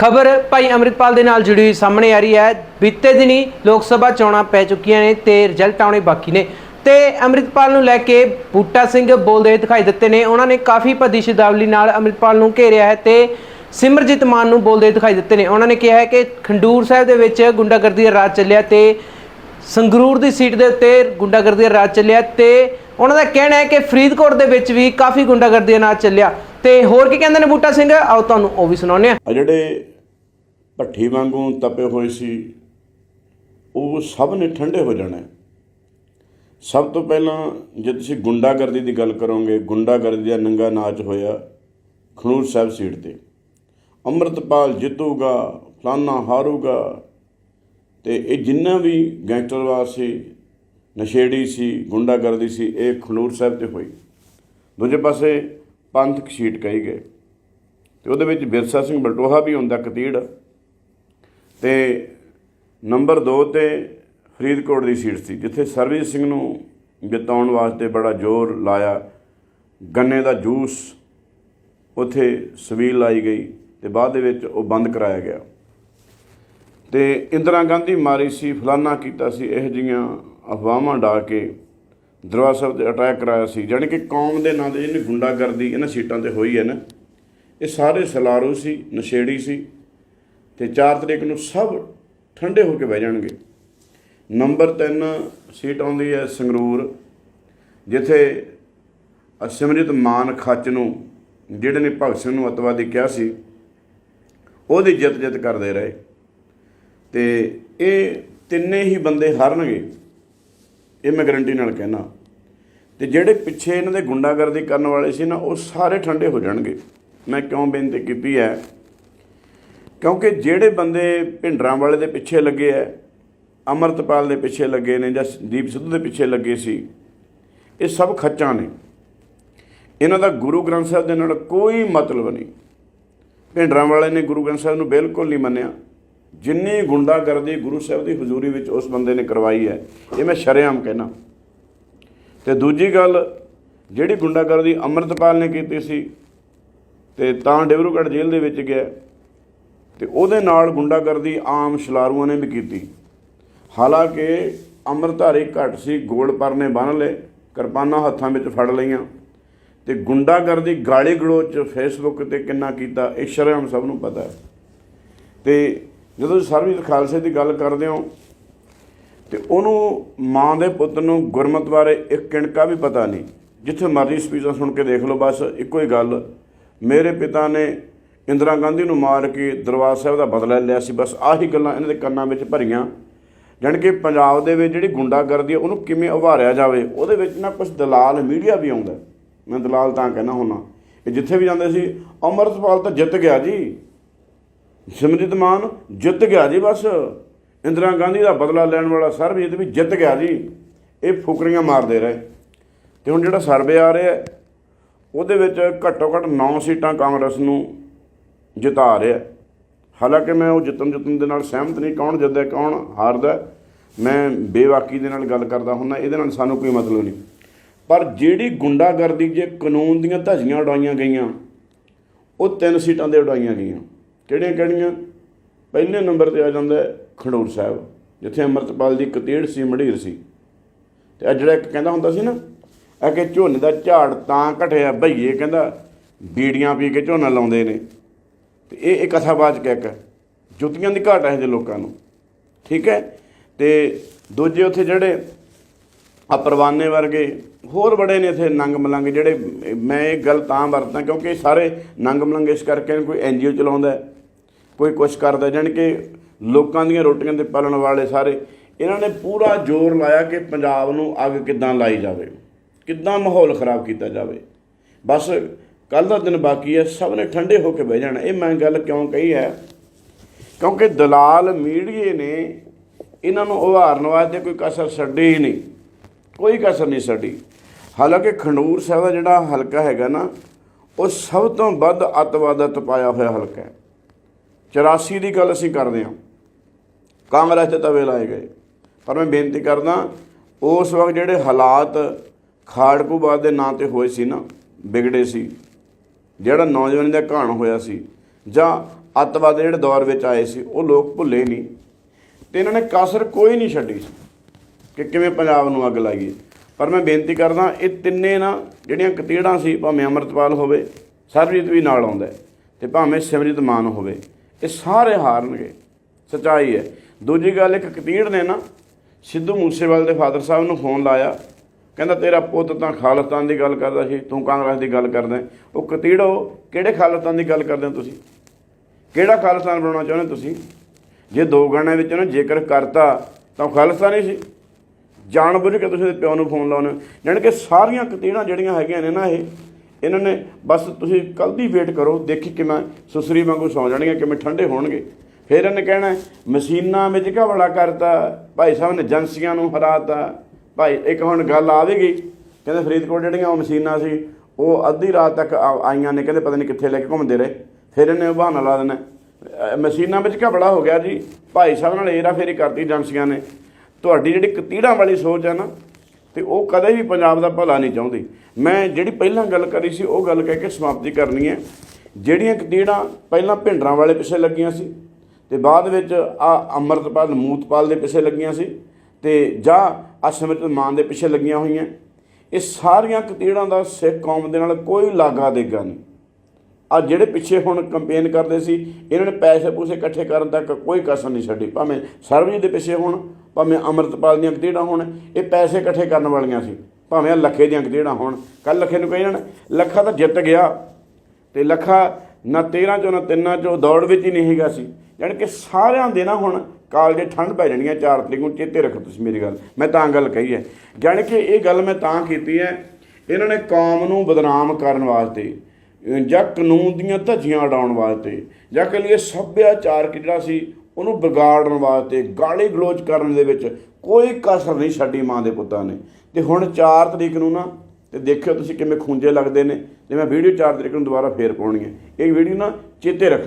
ਖਬਰ ਭਾਈ ਅਮਰਿਤਪਾਲ ਦੇ ਨਾਲ ਜੁੜੀ ਹੋਈ ਸਾਹਮਣੇ ਆ ਰਹੀ ਹੈ। ਬੀਤੇ ਦਿਨੀ ਲੋਕ ਸਭਾ ਚੋਣਾਂ ਪੈ ਚੁੱਕੀਆਂ ਨੇ ਤੇ ਰਿਜ਼ਲਟ ਆਉਣੇ ਬਾਕੀ ਨੇ। ਤੇ ਅਮਰਿਤਪਾਲ ਨੂੰ ਲੈ ਕੇ ਬੂਟਾ ਸਿੰਘ ਬੋਲਦੇ ਦਿਖਾਈ ਦਿੱਤੇ ਨੇ। ਉਹਨਾਂ ਨੇ ਕਾਫੀ ਭੱਦੀ ਸ਼ਬਦਾਵਲੀ ਨਾਲ ਅਮਰਿਤਪਾਲ ਨੂੰ ਘੇਰਿਆ ਹੈ ਤੇ ਸਿਮਰਜੀਤ ਮਾਨ ਨੂੰ ਬੋਲਦੇ ਦਿਖਾਈ ਦਿੱਤੇ ਨੇ। ਉਹਨਾਂ ਨੇ ਕਿਹਾ ਹੈ ਕਿ ਖੰਡੂਰ ਸਾਹਿਬ ਦੇ ਵਿੱਚ ਗੁੰਡਾਗਰਦੀ ਦਾ ਰਾਜ ਚੱਲਿਆ ਤੇ ਸੰਗਰੂਰ ਦੀ ਸੀਟ ਦੇ ਉੱਤੇ ਗੁੰਡਾਗਰਦੀ ਦਾ ਰਾਜ ਚੱਲਿਆ ਤੇ ਉਹਨਾਂ ਦਾ ਕਹਿਣਾ ਹੈ ਕਿ ਫਰੀਦਕੋਟ ਦੇ ਵਿੱਚ ਵੀ ਕਾਫੀ ਗੁੰਡਾਗਰਦੀ ਦਾ ਰਾਜ ਚੱਲਿਆ। ਤੇ ਹੋਰ ਕੀ ਕਹਿੰਦੇ ਨੇ ਬੂਟਾ ਸਿੰਘ? ਆਓ ਤੁਹਾਨੂੰ ਉਹ ਵੀ ਸੁਣਾਉਂਦੇ ਹਾਂ। ਆ ਜਿਹੜੇ ਭੱਠੀ ਵਾਂਗੂ ਤਪੇ ਹੋਏ ਸੀ, ਉਹ ਸਭ ਨੇ ਠੰਡੇ ਹੋ ਜਾਣਾ। ਸਭ ਤੋਂ ਪਹਿਲਾਂ ਜੇ ਤੁਸੀਂ ਗੁੰਡਾਗਰਦੀ ਦੀ ਗੱਲ ਕਰੋਗੇ, ਗੁੰਡਾਗਰਦੀ ਦਾ ਨੰਗਾ ਨਾਚ ਹੋਇਆ ਖਨੂਰ ਸਾਹਿਬ ਸੀਟ ਤੇ। ਅੰਮ੍ਰਿਤਪਾਲ ਜਿੱਤੂਗਾ, ਫਲਾਨਾ ਹਾਰੂਗਾ ਤੇ ਇਹ ਜਿੰਨਾ ਵੀ ਗੈਂਗਸਟਰਵਾਦ ਸੀ, ਨਸ਼ੇੜੀ ਸੀ, ਗੁੰਡਾਗਰਦੀ ਸੀ, ਇਹ ਖਨੂਰ ਸਾਹਿਬ ਤੇ ਹੋਈ। ਦੂਜੇ ਪਾਸੇ ਪੰਥਕ ਸੀਟ ਕਹੀ ਗਏ। ਤੇ ਉਹਦੇ ਵਿੱਚ ਬਿਰਸਾ ਸਿੰਘ ਬਲਟੋਹਾ ਵੀ ਹੁੰਦਾ ਕਤੀੜ। ਤੇ ਨੰਬਰ 2 ਤੇ ਫਰੀਦਕੋਟ ਦੀ ਸੀਟ ਸੀ, ਜਿੱਥੇ ਸਰਬਜੀਤ ਸਿੰਘ ਨੂੰ ਜਿਤਾਉਣ ਵਾਸਤੇ ਬੜਾ ਜ਼ੋਰ ਲਾਇਆ। ਗੰਨੇ ਦਾ ਜੂਸ ਉਥੇ ਸਵੀਲ ਲਾਈ ਗਈ ਤੇ ਬਾਅਦ ਦੇ ਵਿੱਚ ਉਹ ਬੰਦ ਕਰਾਇਆ ਗਿਆ। ਤੇ ਇੰਦਰਾ ਗਾਂਧੀ ਮਾਰੀ ਸੀ, ਫਲਾਨਾ ਕੀਤਾ ਸੀ, ਇਹ ਜੀਆਂ ਅਫਵਾਹਾਂ ਡਾ ਕੇ ਦਰਬਾਰ ਸਾਹਿਬ ਤੇ ਅਟੈਕ ਕਰਾਇਆ ਸੀ, ਜਾਣੀ ਕਿ ਕੌਮ ਦੇ ਨਾਂ ਤੇ ਜਿਹਨੇ ਗੁੰਡਾਗਰਦੀ ਇਹਨਾਂ ਸੀਟਾਂ ਤੇ ਹੋਈ ਹੈ ਨਾ, ਇਹ ਸਾਰੇ ਸਲਾਰੂ ਸੀ, ਨਸ਼ੇੜੀ ਸੀ ਤੇ 4 ਤਰੀਕ ਨੂੰ ਸਭ ਠੰਡੇ ਹੋ ਕੇ ਬਹਿ ਜਾਣਗੇ। ਨੰਬਰ 3 ਸੀਟ ਆਉਂਦੀ ਹੈ ਸੰਗਰੂਰ, ਜਿੱਥੇ ਅ ਸਿਮਰਜੀਤ ਮਾਨ ਖੱਚ ਨੂੰ, ਜਿਹੜੇ ਨੇ ਭਗਤ ਸਿੰਘ ਨੂੰ ਅਤਵਾਦੀ ਕਿਹਾ ਸੀ, ਉਹਦੀ ਜਿੱਤ ਜਿੱਤ ਕਰਦੇ ਰਹੇ। ਤੇ ਇਹ ਤਿੰਨੇ ਹੀ ਬੰਦੇ ਹਾਰਨਗੇ। ਇਹ ਮੈਂ ਗਰੰਟੀ ਨਾਲ ਕਹਿਣਾ ਤੇ ਜਿਹੜੇ ਪਿੱਛੇ ਇਹਨਾਂ ਦੇ ਗੁੰਡਾਗਰਦੀ ਕਰਨ ਵਾਲੇ ਸੀ ਨਾ, ਉਹ ਸਾਰੇ ਠੰਡੇ ਹੋ ਜਾਣਗੇ। ਮੈਂ ਕਿਉਂ ਬੇਨਤੀ ਕੀਤੀ ਹੈ? ਕਿਉਂਕਿ ਜਿਹੜੇ ਬੰਦੇ ਭਿੰਡਰਾਂ ਵਾਲੇ ਦੇ ਪਿੱਛੇ ਲੱਗੇ ਐ ਅਮਰਤਪਾਲ ਦੇ ਪਿੱਛੇ ਲੱਗੇ ਨੇ ਜਾਂ ਦੀਪ ਸਿੱਧੂ ਦੇ ਪਿੱਛੇ ਲੱਗੇ ਸੀ, ਇਹ ਸਭ ਖੱਚਾਂ ਨੇ। ਇਹਨਾਂ ਦਾ ਗੁਰੂ ਗ੍ਰੰਥ ਸਾਹਿਬ ਦੇ ਨਾਲ ਕੋਈ ਮਤਲਬ ਨਹੀਂ। ਭਿੰਡਰਾਂ ਵਾਲੇ ਨੇ ਗੁਰੂ ਗ੍ਰੰਥ ਸਾਹਿਬ ਨੂੰ ਬਿਲਕੁਲ ਨਹੀਂ ਮੰਨਿਆ। ਜਿੰਨੀ ਗੁੰਡਾਗਰਦੀ ਗੁਰੂ ਸਾਹਿਬ ਦੀ ਹਜ਼ੂਰੀ ਵਿੱਚ ਉਸ ਬੰਦੇ ਨੇ ਕਰਵਾਈ ਹੈ, ਇਹ ਮੈਂ ਸ਼ਰੇਆਮ ਕਹਿਣਾ ਤੇ ਦੂਜੀ ਗੱਲ, ਜਿਹੜੀ ਗੁੰਡਾਗਰਦੀ ਅੰਮ੍ਰਿਤਪਾਲ ਨੇ ਕੀਤੀ ਸੀ, ਤੇ ਤਾਂ ਡਿਬਰੂਗੜ੍ਹ ਜੇਲ੍ਹ ਦੇ ਵਿੱਚ ਗਿਆ, ਤੇ ਉਹਦੇ ਨਾਲ ਗੁੰਡਾਗਰਦੀ ਆਮ ਸ਼ਲਾਰੂਆਂ ਨੇ ਵੀ ਕੀਤੀ। ਹਾਲਾਂਕਿ ਅੰਮ੍ਰਿਤਧਾਰੀ ਘੱਟ ਸੀ, ਗੋਲ ਪਰਨੇ ਬੰਨ ਲਏ, ਕਿਰਪਾਨਾਂ ਹੱਥਾਂ ਵਿੱਚ ਫੜ ਲਈਆਂ, ਤੇ ਗੁੰਡਾਗਰਦੀ ਗਾਲੀ ਗਲੋਚ ਫੇਸਬੁੱਕ ਤੇ ਕਿੰਨਾ ਕੀਤਾ, ਇਹ ਸ਼ਰਮ ਸਭ ਨੂੰ ਪਤਾ ਹੈ। ਤੇ ਜਦੋਂ ਤੁਸੀਂ ਸਰਬਜੀਤ ਖਾਲਸੇ ਦੀ ਗੱਲ ਕਰਦੇ ਹੋ, ਤੇ ਉਹਨੂੰ ਮਾਂ ਦੇ ਪੁੱਤ ਨੂੰ ਗੁਰਮਤ ਬਾਰੇ ਇੱਕ ਕਿਣਕਾ ਵੀ ਪਤਾ ਨਹੀਂ। ਜਿੱਥੇ ਮਰਜ਼ੀ ਸਪੀਚਾਂ ਸੁਣ ਕੇ ਦੇਖ ਲਓ, ਬਸ ਇੱਕੋ ਹੀ ਗੱਲ। ਮੇਰੇ ਪਿਤਾ ਨੇ ਇੰਦਰਾ ਗਾਂਧੀ ਨੂੰ ਮਾਰ ਕੇ ਦਰਬਾਰ ਸਾਹਿਬ ਦਾ ਬਦਲਾ ਲਿਆ ਸੀ, ਬਸ ਆਹੀ ਗੱਲਾਂ ਇਹਨਾਂ ਦੇ ਕੰਨਾਂ ਵਿੱਚ ਭਰੀਆਂ। ਜਾਣੀ ਕਿ ਪੰਜਾਬ ਦੇ ਵਿੱਚ ਜਿਹੜੀ ਗੁੰਡਾਗਰਦੀ ਹੈ ਉਹਨੂੰ ਕਿਵੇਂ ਉਭਾਰਿਆ ਜਾਵੇ, ਉਹਦੇ ਵਿੱਚ ਨਾ ਕੁਝ ਦਲਾਲ ਮੀਡੀਆ ਵੀ ਆਉਂਦਾ। ਮੈਂ ਦਲਾਲ ਤਾਂ ਕਹਿਣਾ ਹੁੰਨਾ ਇਹ ਜਿੱਥੇ ਵੀ ਜਾਂਦੇ ਸੀ, ਅੰਮ੍ਰਿਤਪਾਲ ਤਾਂ ਜਿੱਤ ਗਿਆ ਜੀ। ਸਿਮਰਜੀਤ ਮਾਨ ਜਿੱਤ ਗਿਆ ਜੀ ਬਸ। ਇੰਦਰਾ ਗਾਂਧੀ ਦਾ ਬਦਲਾ ਲੈਣ ਵਾਲਾ ਸਰਬਜੀਤ ਵੀ ਜਿੱਤ ਗਿਆ ਜੀ। ਇਹ ਫੁਕਰੀਆਂ ਮਾਰਦੇ ਰਹੇ। ਤੇ ਹੁਣ ਜਿਹੜਾ ਸਰਵੇ ਆ ਰਿਹਾ ਉਹਦੇ ਵਿੱਚ ਘੱਟੋ ਘੱਟ 9 ਸੀਟਾਂ ਕਾਂਗਰਸ ਨੂੰ ਜਿਤਾ ਰਿਹਾ। ਹਾਲਾਂਕਿ ਮੈਂ ਉਹ ਜਿੱਤਣ ਜਿੱਤਣ ਦੇ ਨਾਲ ਸਹਿਮਤ ਨਹੀਂ, ਕੌਣ ਜਿੱਤਦਾ, ਕੌਣ ਹਾਰਦਾ, ਮੈਂ ਬੇਵਾਕੀ ਦੇ ਨਾਲ ਗੱਲ ਕਰਦਾ ਹੁੰਦਾ, ਇਹਦੇ ਨਾਲ ਸਾਨੂੰ ਕੋਈ ਮਤਲਬ ਨਹੀਂ। ਪਰ ਜਿਹੜੀ ਗੁੰਡਾਗਰਦੀ ਜੇ ਕਾਨੂੰਨ ਦੀਆਂ ਧੱਜੀਆਂ ਉਡਾਈਆਂ ਗਈਆਂ, ਉਹ ਤਿੰਨ ਸੀਟਾਂ ਦੇ ਉਡਾਈਆਂ ਗਈਆਂ। ਕਿਹੜੀਆਂ ਕਿਹੜੀਆਂ? ਪਹਿਲੇ ਨੰਬਰ ਤੇ ਆ ਜਾਂਦਾ ਹੈ ਖਡੂਰ ਸਾਹਿਬ ਜਿੱਥੇ ਅੰਮ੍ਰਿਤਪਾਲ ਦੀ ਕਤੀੜ ਸੀ ਮਢੀਰ ਸੀ। ਤੇ ਆ ਜਿਹੜਾ ਇੱਕ ਕਹਿੰਦਾ ਹੁੰਦਾ ਸੀ ਨਾ ਆ ਕਿ ਝੋਨੇ ਦਾ ਝਾੜ ਤਾਂ ਘਟਿਆ ਭਈਏ ਕਹਿੰਦਾ ਬੀੜੀਆਂ ਪੀ ਕੇ ਝੋਨਾ ਲਾਉਂਦੇ ਨੇ। ਤੇ ਇਹ ਇੱਕ ਕਥਾਵਾਚਕ ਇੱਕ ਜੁੱਤੀਆਂ ਦੀ ਘਾਟ ਹੈ ਜੇ ਲੋਕਾਂ ਨੂੰ। ਠੀਕ ਹੈ? ਤੇ ਦੂਜੇ ਉੱਥੇ ਜਿਹੜੇ ਆ ਪਰਵਾਨੇ ਵਰਗੇ ਹੋਰ ਬੜੇ ਨੇ ਇੱਥੇ ਨੰਗ ਮਲੰਗ ਜਿਹੜੇ ਮੈਂ ਇਹ ਗੱਲ ਤਾਂ ਵਰਤਾਂ ਕਿਉਂਕਿ ਇਹ ਸਾਰੇ ਨੰਗ ਮਲੰਗ ਇਸ ਕਰਕੇ ਨੇ, ਕੋਈ ਐਨਜੀਓ ਚਲਾਉਂਦਾ ਕੋਈ ਕੁਛ ਕਰਦਾ, ਜਾਣੀ ਕਿ ਲੋਕਾਂ ਦੀਆਂ ਰੋਟੀਆਂ ਤੇ ਪਾਲਣ ਵਾਲੇ ਸਾਰੇ, ਇਹਨਾਂ ਨੇ ਪੂਰਾ ਜ਼ੋਰ ਲਾਇਆ ਕਿ ਪੰਜਾਬ ਨੂੰ ਅੱਗ ਕਿੱਦਾਂ ਲਾਈ ਜਾਵੇ, ਕਿੱਦਾਂ ਮਾਹੌਲ ਖਰਾਬ ਕੀਤਾ ਜਾਵੇ। ਬਸ ਕੱਲ ਦਾ ਦਿਨ ਬਾਕੀ ਹੈ, ਸਭ ਨੇ ਠੰਡੇ ਹੋ ਕੇ ਬਹਿ ਜਾਣਾ। ਇਹ ਮੈਂ ਗੱਲ ਕਿਉਂ ਕਹੀ ਹੈ? ਕਿਉਂਕਿ ਦਲਾਲ ਮੀਡੀਏ ਨੇ ਇਹਨਾਂ ਨੂੰ ਉਭਾਰਨ ਵਾਸਤੇ ਕੋਈ ਕਸਰ ਛੱਡੀ ਹੀ ਨਹੀਂ, ਕੋਈ ਕਸਰ ਨਹੀਂ ਛੱਡੀ। ਹਾਲਾਂਕਿ ਖੰਡੂਰ ਸਾਹਿਬ ਦਾ ਜਿਹੜਾ ਹਲਕਾ ਹੈਗਾ ਨਾ, ਉਹ ਸਭ ਤੋਂ ਵੱਧ ਅੱਤਵਾਦ ਦਾ ਤਪਾਇਆ ਹੋਇਆ ਹਲਕਾ ਹੈ। 84 ਦੀ ਗੱਲ ਅਸੀਂ ਕਰਦੇ ਹਾਂ। ਕਾਂਗਰਸ ਤੇ ਤਵੇ ਲਾਏ ਗਏ। ਪਰ ਮੈਂ ਬੇਨਤੀ ਕਰਦਾ ਉਸ ਵਕਤ ਜਿਹੜੇ ਹਾਲਾਤ ਖਾੜਕੂਬਾਦ ਦੇ ਨਾਂ ਤੇ ਹੋਏ ਸੀ ਨਾ ਵਿਗੜੇ ਸੀ। ਜਿਹੜਾ ਨੌਜਵਾਨੀ ਦਾ ਘਾਣ ਹੋਇਆ ਸੀ ਜਾਂ ਅੱਤਵਾਦ ਜਿਹੜੇ ਦੌਰ ਵਿੱਚ ਆਏ ਸੀ ਉਹ ਲੋਕ ਭੁੱਲੇ ਨਹੀਂ। ਤੇ ਇਹਨਾਂ ਨੇ ਕਸਰ ਕੋਈ ਨਹੀਂ ਛੱਡੀ ਕਿ ਕਿਵੇਂ ਪੰਜਾਬ ਨੂੰ ਅੱਗ ਲਾਈਏ। ਪਰ ਮੈਂ ਬੇਨਤੀ ਕਰਦਾ ਇਹ ਤਿੰਨੇ ਨਾ ਜਿਹੜੀਆਂ ਕਤੀੜਾਂ ਸੀ ਭਾਵੇਂ ਅੰਮ੍ਰਿਤਪਾਲ ਹੋਵੇ ਸਰਬਜੀਤ ਵੀ ਨਾਲ ਆਉਂਦਾ ਹੈ, ਤੇ ਭਾਵੇਂ ਸਿਮਰਜੀਤ ਮਾਨ ਹੋਵੇ ਇਹ ਸਾਰੇ ਹਾਰਨਗੇ। ਸਚਾਈ ਹੈ। ਦੂਜੀ ਗੱਲ, ਇੱਕ ਕਤੀੜ ਨੇ ਨਾ ਸਿੱਧੂ ਮੂਸੇਵਾਲ ਦੇ ਫਾਦਰ ਸਾਹਿਬ ਨੂੰ ਫੋਨ ਲਾਇਆ। ਕਹਿੰਦਾ, ਤੇਰਾ ਪੁੱਤ ਤਾਂ ਖਾਲਿਸਤਾਨ ਦੀ ਗੱਲ ਕਰਦਾ ਸੀ, ਤੂੰ ਕਾਂਗਰਸ ਦੀ ਗੱਲ ਕਰਦਾ ਉਹ ਕਤੀੜੋ ਕਿਹੜੇ ਖਾਲਿਸਤਾਨ ਦੀ ਗੱਲ ਕਰਦੇ ਹੋ ਤੁਸੀਂ? ਕਿਹੜਾ ਖਾਲਿਸਤਾਨ ਬਣਾਉਣਾ ਚਾਹੁੰਦੇ ਤੁਸੀਂ? ਜੇ ਦੋ ਗਾਣਿਆਂ ਵਿੱਚ ਉਹਨੇ ਜੇਕਰ ਕਰਤਾ, ਤਾਂ ਉਹ ਖਾਲਿਸਤਾਨੀ ਸੀ। ਜਾਣ ਬੁੱਝ ਕੇ ਤੁਸੀਂ ਉਹਦੇ ਪਿਓ ਨੂੰ ਫੋਨ ਲਾਉਨੇ ਜਾਣੀ ਕਿ ਸਾਰੀਆਂ ਕਤੀੜਾਂ ਜਿਹੜੀਆਂ ਹੈਗੀਆਂ ਨੇ ਨਾ ਇਹ ਇਹਨਾਂ ਨੇ ਬਸ ਤੁਸੀਂ ਕੱਲ ਦੀ ਵੇਟ ਕਰੋ, ਦੇਖੀ ਕਿਵੇਂ ਸੁਸਰੀ ਵਾਂਗੂ ਸੌ ਜਾਣਗੀਆਂ ਕਿਵੇਂ ਠੰਡੇ ਹੋਣਗੇ। ਫਿਰ ਇਹਨੇ ਕਹਿਣਾ, ਮਸ਼ੀਨਾਂ ਵਿੱਚ ਘਵੜਾ ਕਰਤਾ? ਭਾਈ ਸਾਹਿਬ ਨੇ ਏਜੰਸੀਆਂ ਨੂੰ ਹਰਾਤਾ। ਭਾਈ, ਇੱਕ ਹੁਣ ਗੱਲ ਆਵੇਗੀ। ਕਹਿੰਦੇ ਫਰੀਦਕੋਟ ਜਿਹੜੀਆਂ ਉਹ ਮਸ਼ੀਨਾਂ ਸੀ, ਉਹ ਅੱਧੀ ਰਾਤ ਤੱਕ ਆਈਆਂ ਨੇ, ਕਹਿੰਦੇ ਪਤਾ ਨਹੀਂ ਕਿੱਥੇ ਲੈ ਕੇ ਘੁੰਮਦੇ ਰਹੇ। ਫਿਰ ਇਹਨੇ ਬਹਾਨਾ ਲਾ ਦੇਣਾ। ਮਸ਼ੀਨਾਂ ਵਿੱਚ ਘਬੜਾ ਹੋ ਗਿਆ ਜੀ? ਭਾਈ ਸਾਹਿਬ ਨਾਲ ਏਰਾ ਫੇਰੀ ਕਰਤੀ ਏਜੰਸੀਆਂ ਨੇ। ਤੁਹਾਡੀ ਜਿਹੜੀ ਕਤੀੜਾਂ ਵਾਲੀ ਸੋਚ ਹੈ ਨਾ ਤੇ ਉਹ ਕਦੇ ਵੀ ਪੰਜਾਬ ਦਾ ਭਲਾ ਨਹੀਂ ਚਾਹੁੰਦੀ। ਮੈਂ ਜਿਹੜੀ ਪਹਿਲਾਂ ਗੱਲ ਕਰੀ ਸੀ, ਉਹ ਗੱਲ ਕਹਿ ਕੇ ਸਮਾਪਤੀ ਕਰਨੀ ਹੈ। ਜਿਹੜੀਆਂ ਕਤੀੜਾਂ ਪਹਿਲਾਂ ਭਿੰਡਰਾਂ ਵਾਲੇ ਪਿੱਛੇ ਲੱਗੀਆਂ ਸੀ ਤੇ ਬਾਅਦ ਵਿੱਚ ਆ ਅੰਮ੍ਰਿਤਪਾਲ, ਮੂਤਪਾਲ ਦੇ ਪਿੱਛੇ ਲੱਗੀਆਂ ਸੀ ਤੇ ਜਾਂ ਅਸਮਿਤ ਮਾਨ ਦੇ ਪਿੱਛੇ ਲੱਗੀਆਂ ਹੋਈਆਂ। ਇਹ ਸਾਰੀਆਂ ਕਤੀੜਾਂ ਦਾ ਸਿੱਖ ਕੌਮ ਦੇ ਨਾਲ ਕੋਈ ਲਾਗਾ ਦੇਗਾ ਨਹੀਂ। ਆ ਜਿਹੜੇ ਪਿੱਛੇ ਹੁਣ ਕੰਪੇਨ ਕਰਦੇ ਸੀ, ਇਹਨਾਂ ਨੇ ਪੈਸੇ ਪੂਸੇ ਇਕੱਠੇ ਕਰਨ ਤੱਕ ਕੋਈ ਕਸਰ ਨਹੀਂ ਛੱਡੀ। ਭਾਵੇਂ ਸਰਬਜੀਤ ਦੇ ਪਿੱਛੇ ਹੋਣ, ਭਾਵੇਂ ਅੰਮ੍ਰਿਤਪਾਲ ਦੀਆਂ ਕਤੀੜਾਂ ਹੋਣ, ਇਹ ਪੈਸੇ ਇਕੱਠੇ ਕਰਨ ਵਾਲੀਆਂ ਸੀ। ਭਾਵੇਂ ਆਹ ਲੱਖੇ ਦੀਆਂ ਕਤੀੜਾਂ ਹੋਣ। ਕੱਲ ਲੱਖੇ ਨੂੰ ਕਹੀ ਜਾਣ, ਲੱਖਾ ਤਾਂ ਜਿੱਤ ਗਿਆ, ਤੇ ਲੱਖਾ ਨਾ 13 ਚੋਂ ਨਾ ਤਿੰਨਾਂ ਚੋਂ ਦੌੜ ਵਿੱਚ ਹੀ ਨਹੀਂ ਹੈਗਾ ਸੀ। ਯਾਨੀ ਕਿ ਸਾਰਿਆਂ ਦੇ ਨਾ ਹੁਣ ਕਾਲਜੇ ਠੰਡ ਪੈ ਜਾਣੀ ਹੈ 4 ਤਰੀਕ ਨੂੰ ਚੇਤੇ ਰੱਖੋ ਤੁਸੀਂ ਮੇਰੀ ਗੱਲ। ਮੈਂ ਤਾਂ ਗੱਲ ਕਹੀ ਹੈ। ਯਾਨੀ ਕਿ ਇਹ ਗੱਲ ਮੈਂ ਤਾਂ ਕੀਤੀ ਹੈ, ਇਹਨਾਂ ਨੇ ਕੌਮ ਨੂੰ ਬਦਨਾਮ ਕਰਨ ਵਾਸਤੇ ਜਾਂ ਕਾਨੂੰਨ ਦੀਆਂ ਧੱਜੀਆਂ ਉਡਾਉਣ ਵਾਸਤੇ। ਜਾਂ ਕਹ ਲਈਏ ਸੱਭਿਆਚਾਰਕ ਜਿਹੜਾ ਸੀ, ਉਹਨੂੰ ਵਿਗਾੜਨ ਵਾਸਤੇ, ਗਾਲੀ ਗਲੋਚ ਕਰਨ ਦੇ ਵਿੱਚ ਕੋਈ ਕਸਰ ਨਹੀਂ ਛੱਡੀ ਮਾਂ ਦੇ ਪੁੱਤਾਂ ਨੇ। ਤੇ ਹੁਣ 4 ਤਰੀਕ ਨੂੰ ਨਾ, ਤੇ ਦੇਖਿਓ ਤੁਸੀਂ ਕਿਵੇਂ ਖੂੰਜੇ ਲੱਗਦੇ ਨੇ। ਤੇ ਮੈਂ ਵੀਡੀਓ 4 ਤਰੀਕ ਨੂੰ ਦੁਬਾਰਾ ਫੇਰ ਪਾਉਣੀ ਹੈ। ਇਹ ਵੀਡੀਓ ਨਾ ਚੇਤੇ ਰੱਖਿਓ।